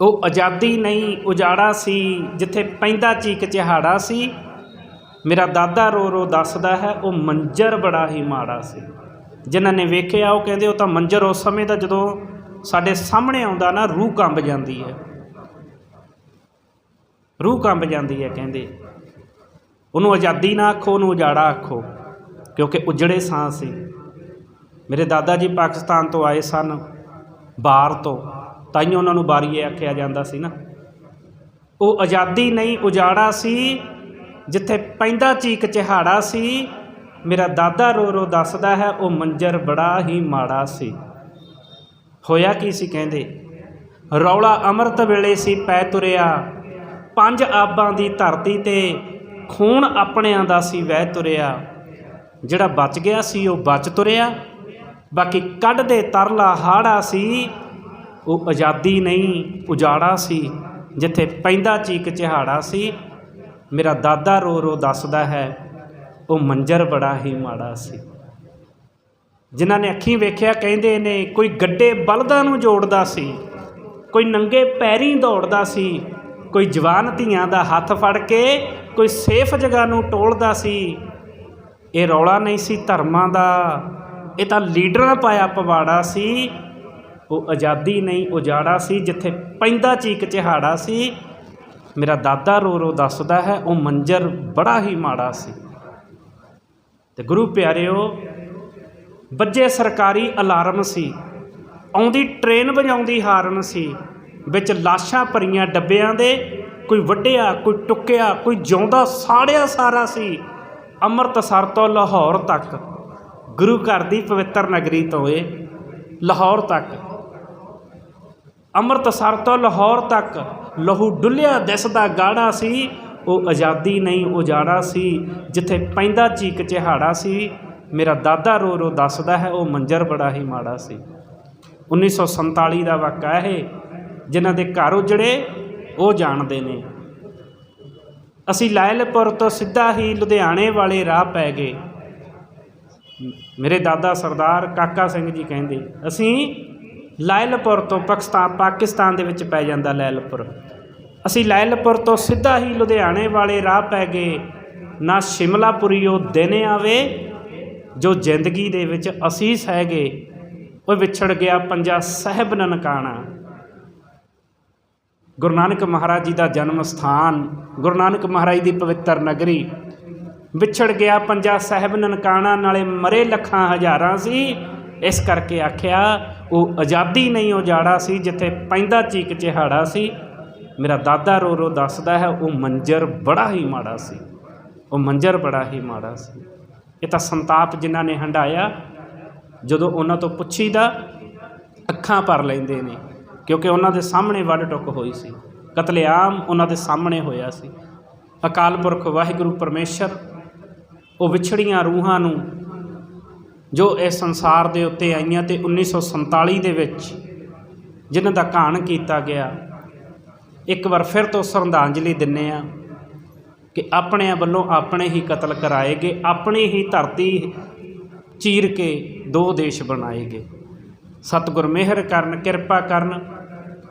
ਉਹ ਆਜ਼ਾਦੀ ਨਹੀਂ ਉਜਾੜਾ ਸੀ, ਜਿੱਥੇ ਪੈਂਦਾ ਚੀਕ ਚਿਹਾੜਾ ਸੀ। ਮੇਰਾ ਦਾਦਾ ਰੋ ਰੋ ਦੱਸਦਾ ਹੈ, ਉਹ ਮੰਜਰ ਬੜਾ ਹੀ ਮਾੜਾ ਸੀ। ਜਿਨ੍ਹਾਂ ਨੇ ਵੇਖਿਆ, ਉਹ ਕਹਿੰਦੇ, ਉਹ ਤਾਂ ਮੰਜਰ ਉਸ ਸਮੇਂ ਦਾ ਜਦੋਂ ਸਾਡੇ ਸਾਹਮਣੇ ਆਉਂਦਾ ਨਾ, ਰੂਹ ਕੰਬ ਜਾਂਦੀ ਹੈ। ਰੂਹ ਕੰਬ ਜਾਂਦੀ ਹੈ, ਕਹਿੰਦੇ। ਉਹਨੂੰ ਆਜ਼ਾਦੀ ਨਾ ਆਖੋ, ਉਹਨੂੰ ਉਜਾੜਾ ਆਖੋ, ਕਿਉਂਕਿ ਉਜੜੇ ਸਾਂ ਸੀ। ਮੇਰੇ ਦਾਦਾ ਜੀ ਪਾਕਿਸਤਾਨ ਤੋਂ ਆਏ ਸਨ, ਬਾਹਰ ਤੋਂ। ਤਾਂ ਹੀ ਉਹਨਾਂ ਨੂੰ ਬਾਰੀਏ ਆਖਿਆ ਜਾਂਦਾ ਸੀ ਨਾ। ਉਹ ਆਜ਼ਾਦੀ ਨਹੀਂ ਉਜਾੜਾ ਸੀ, ਜਿੱਥੇ ਪੈਂਦਾ ਚੀਕ ਚਿਹਾੜਾ ਸੀ, ਮੇਰਾ ਦਾਦਾ ਰੋ ਰੋ ਦੱਸਦਾ ਹੈ, ਉਹ ਮੰਜਰ ਬੜਾ ਹੀ ਮਾੜਾ ਸੀ। ਹੋਇਆ ਕੀ ਸੀ ਕਹਿੰਦੇ? ਰੌਲਾ ਅੰਮ੍ਰਿਤ ਵੇਲੇ ਸੀ ਪੈ ਤੁਰਿਆ, ਪੰਜ ਆਬਾਂ ਦੀ ਧਰਤੀ ਤੇ ਖੂਨ ਆਪਣਿਆਂ ਦਾ ਸੀ ਵਹਿ ਤੁਰਿਆ। ਜਿਹੜਾ ਬਚ ਗਿਆ ਸੀ, ਉਹ ਬਚ ਤੁਰਿਆ, ਬਾਕੀ ਕੱਢਦੇ ਤਰਲਾ ਹਾੜਾ ਸੀ ਉਹ ਆਜ਼ਾਦੀ ਨਹੀਂ ਉਜਾੜਾ ਸੀ, ਜਿੱਥੇ ਪੈਂਦਾ ਚੀਕ ਚਿਹਾੜਾ ਸੀ, ਮੇਰਾ ਦਾਦਾ ਰੋ ਰੋ ਦੱਸਦਾ ਹੈ, ਉਹ ਮੰਜਰ ਬੜਾ ਹੀ ਮਾੜਾ ਸੀ। ਜਿਨ੍ਹਾਂ ਨੇ ਅੱਖੀਂ ਵੇਖਿਆ ਕਹਿੰਦੇ ਨੇ, ਕੋਈ ਗੱਡੇ ਬਲਦਾਂ ਨੂੰ ਜੋੜਦਾ ਸੀ, ਕੋਈ ਨੰਗੇ ਪੈਰੀਂ ਦੌੜਦਾ ਸੀ, ਕੋਈ ਜਵਾਨ ਧੀਆਂ ਦਾ ਹੱਥ ਫੜ ਕੇ, ਕੋਈ ਸੇਫ ਜਗ੍ਹਾ ਨੂੰ ਟੋਲਦਾ ਸੀ। ਇਹ ਰੌਲਾ ਨਹੀਂ ਸੀ ਧਰਮਾਂ ਦਾ, ਇਹ ਤਾਂ ਲੀਡਰਾਂ ਪਾਇਆ ਪਵਾੜਾ ਸੀ ਉਹ ਆਜ਼ਾਦੀ ਨਹੀਂ ਉਜਾੜਾ ਸੀ, ਜਿੱਥੇ ਪੈਂਦਾ ਚੀਕ ਚਿਹਾੜਾ ਸੀ, ਮੇਰਾ ਦਾਦਾ ਰੋ ਰੋ ਦੱਸਦਾ ਹੈ, ਉਹ ਮੰਜਰ ਬੜਾ ਹੀ ਮਾੜਾ ਸੀ। ਤੇ ਗੁਰੂ ਪਿਆਰਿਓ, ਵੱਜੇ ਸਰਕਾਰੀ ਅਲਾਰਮ ਸੀ, ਆਉਂਦੀ ਟ੍ਰੇਨ ਵਜਾਉਂਦੀ ਹਾਰਨ ਸੀ, ਵਿੱਚ ਲਾਸ਼ਾਂ ਭਰੀਆਂ ਡੱਬਿਆਂ ਦੇ, ਕੋਈ ਵੱਢਿਆ, ਕੋਈ ਟੁੱਕਿਆ, ਕੋਈ ਜਿਉਂਦਾ ਸਾੜਿਆ ਸਾਰਾ ਸੀ, ਅੰਮ੍ਰਿਤਸਰ ਤੋਂ ਲਾਹੌਰ ਤੱਕ, ਗੁਰੂ ਘਰ ਦੀ ਪਵਿੱਤਰ ਨਗਰੀ ਤੋਂ ਇਹ ਲਾਹੌਰ ਤੱਕ। ਅੰਮ੍ਰਿਤਸਰ ਤੋਂ ਲਾਹੌਰ ਤੱਕ ਲਹੂ ਡੁੱਲਿਆ ਦਿਸਦਾ ਗਾੜਾ ਸੀ, ਉਹ ਆਜ਼ਾਦੀ ਨਹੀਂ ਉਜਾੜਾ ਸੀ, ਜਿੱਥੇ ਪੈਂਦਾ ਚੀਕ ਚਿਹਾੜਾ ਸੀ, ਮੇਰਾ ਦਾਦਾ ਰੋ ਰੋ ਦੱਸਦਾ ਹੈ, ਉਹ ਮੰਜਰ ਬੜਾ ਹੀ ਮਾੜਾ ਸੀ। 1947 ਦਾ ਵਾਕਾ ਇਹ, ਜਿਨ੍ਹਾਂ ਦੇ ਘਰ ਉਜੜੇ, ਉਹ ਜਾਣਦੇ ਨੇ। ਅਸੀਂ ਲਾਇਲਪੁਰ ਤੋਂ ਸਿੱਧਾ ਹੀ ਲੁਧਿਆਣੇ ਵਾਲੇ ਰਾਹ ਪੈ ਗਏ। ਮੇਰੇ ਦਾਦਾ ਸਰਦਾਰ ਕਾਕਾ ਸਿੰਘ ਜੀ ਕਹਿੰਦੇ, ਅਸੀਂ ਲਾਇਲਪੁਰ ਤੋਂ ਪਾਕਿਸਤਾਨ ਪਾਕਿਸਤਾਨ ਦੇ ਵਿੱਚ ਪੈ ਜਾਂਦਾ ਲਾਇਲਪੁਰ। ਅਸੀਂ ਲਾਇਲਪੁਰ ਤੋਂ ਸਿੱਧਾ ਹੀ ਲੁਧਿਆਣੇ ਵਾਲੇ ਰਾਹ ਪੈ ਗਏ। ਨਾ ਸ਼ਿਮਲਾਪੁਰੀ ਉਹ ਦਿਨ ਆਵੇ, ਜੋ ਜ਼ਿੰਦਗੀ ਦੇ ਵਿੱਚ ਅਸੀਂ ਸਹਿ ਗਏ। ਉਹ ਵਿਛੜ ਗਿਆ ਪੰਜਾ ਸਹਿਬ ਨਨਕਾਣਾ। ਗੁਰੂ ਨਾਨਕ ਮਹਾਰਾਜ ਜੀ ਦਾ ਜਨਮ ਸਥਾਨ, ਗੁਰੂ ਨਾਨਕ ਮਹਾਰਾਜ ਦੀ ਪਵਿੱਤਰ ਨਗਰੀ। ਵਿਛੜ ਗਿਆ ਪੰਜਾ ਸਾਹਿਬ ਨਨਕਾਣਾ, ਨਾਲੇ ਮਰੇ ਲੱਖਾਂ ਹਜ਼ਾਰਾਂ ਸੀ। ਇਸ ਕਰਕੇ ਆਖਿਆ, ਉਹ ਆਜ਼ਾਦੀ ਨਹੀਂ ਉਜਾੜਾ ਸੀ ਜਿੱਥੇ ਪੈਂਦਾ ਚੀਕ ਚਿਹਾੜਾ ਸੀ। ਮੇਰਾ ਦਾਦਾ ਰੋ ਰੋ ਦੱਸਦਾ ਹੈ, ਉਹ ਮੰਜਰ ਬੜਾ ਹੀ ਮਾੜਾ ਸੀ। ਉਹ ਮੰਜਰ ਬੜਾ ਹੀ ਮਾੜਾ ਸੀ। ਇਹ ਤਾਂ ਸੰਤਾਪ ਜਿਨ੍ਹਾਂ ਨੇ ਹੰਡਾਇਆ ਜਦੋਂ ਉਹਨਾਂ ਤੋਂ ਪੁੱਛੀਦਾ, ਅੱਖਾਂ ਭਰ ਲੈਂਦੇ ਨੇ, ਕਿਉਂਕਿ ਉਹਨਾਂ ਦੇ ਸਾਹਮਣੇ ਵੱਡ ਟੁੱਕ ਹੋਈ ਸੀ। ਕਤਲੇਆਮ ਉਹਨਾਂ ਦੇ ਸਾਹਮਣੇ ਹੋਇਆ ਸੀ। ਅਕਾਲ ਪੁਰਖ ਵਾਹਿਗੁਰੂ ਪਰਮੇਸ਼ਰ, ਉਹ ਵਿਛੜੀਆਂ ਰੂਹਾਂ ਨੂੰ ਜੋ ਇਸ ਸੰਸਾਰ ਦੇ ਉੱਤੇ ਆਈਆਂ ਤੇ 1947 ਦੇ ਵਿੱਚ ਜਿਨ੍ਹਾਂ ਦਾ ਕਾਣ ਕੀਤਾ ਗਿਆ, ਇੱਕ ਵਾਰ ਫਿਰ ਤੋਂ ਸ਼ਰਧਾਂਜਲੀ ਦਿੰਨੇ ਆ ਕਿ ਆਪਣਿਆਂ ਵੱਲੋਂ ਆਪਣੇ ਹੀ ਕਤਲ ਕਰਾਏ ਗਏ, ਆਪਣੀ ਹੀ ਧਰਤੀ ਚੀਰ ਕੇ ਦੋ ਦੇਸ਼ ਬਣਾਏ ਗਏ। ਸਤਿਗੁਰ ਮਿਹਰ ਕਰਨ, ਕਿਰਪਾ ਕਰਨ